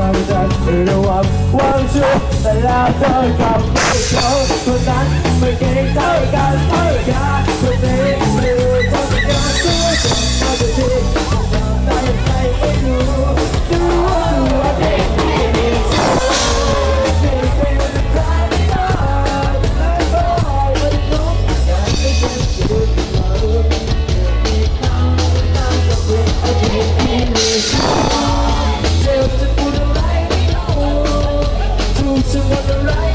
กันระวังวางชั่วแต่แล้วเธอกับไม่เขาคนนั้นไม่เก่งเท่ากัน the right